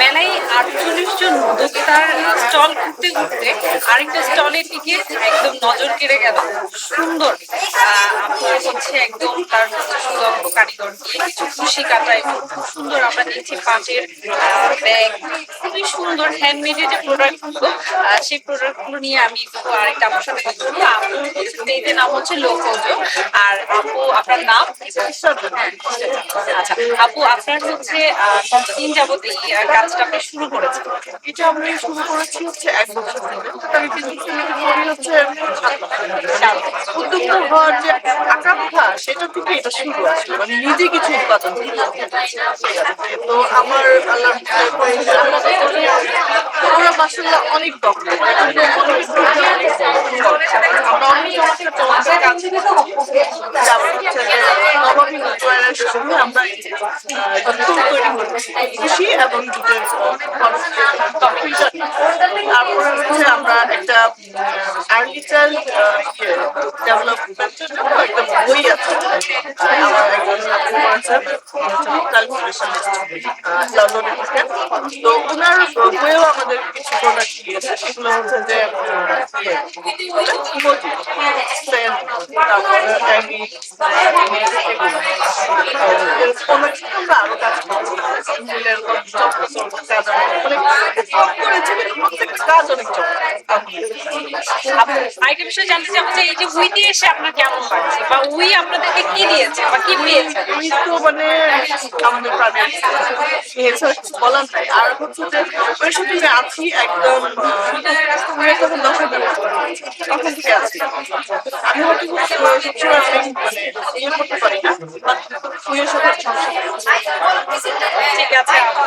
মেলায় আটচল্লিশ জন উদ্যোক্তার স্টল ঘুরতে ঘুরতে আরেকটা স্টলের দিকে একদম নজর কেড়ে গেল। সুন্দর। আপনার হচ্ছে একদম তার সুদক্ষ কারিগর দিয়ে কিছু খুশি কাটায়। খুব সুন্দর আমরা দেখছি পাটের ব্যাগ খুবই সুন্দর হ্যান্ডমেডের যে প্রোডাক্টগুলো সেই প্রোডাক্টগুলো নিয়ে আমি একটু আরেকটা আপনার সাথে কথা বলব আপু হচ্ছে নাম হচ্ছে লোকজ আর আপু আপনার নাম? আচ্ছা আপু আপনার হচ্ছে কতদিন যাবত এই কাজটা আপনি শুরু করেছেন? এটা আমি শুরু করেছি হচ্ছে এক বছর আমি বিজনেস করি হচ্ছে উদ্যোক্তা হওয়ার যে সেটা থেকে এটা শুরু আসলে মানে নিজে কিছু উৎপাদন তো আমার আল্লাহ ওরা মাসাল্লাহ অনেক দক্ষ খুশি এবং আমরা একটা আর্লি চাইল্ড ডেভেলপমেন্টের জন্য একটা বই আছে তো ওনার বইয়েও আমাদের কিছু প্রোডাক্ট দিয়েছে সেগুলো হচ্ছে যে ইয়ে, আমরা আরও কাজ করছি কাজ মানে প্রত্যেকটা কাজ অনেক আরেকটা বিষয় জানতে চাবো যে এই যে উইতে এসে আপনার কেমন লাগছে? বা উই আপনাদেরকে কি দিয়েছে বা কি পেয়েছেন আমি তো মানে আমাদের প্রাণের বলার নাই আর হচ্ছে যে ওই সাথে যে আছি একদম আহ, আমি যখন দশটা তখন থেকে আছি। আমি হয়তো সবসময় মানে ইয়ে করতে পারি না ফুয়ের সাথে ঠিক আছে। আপু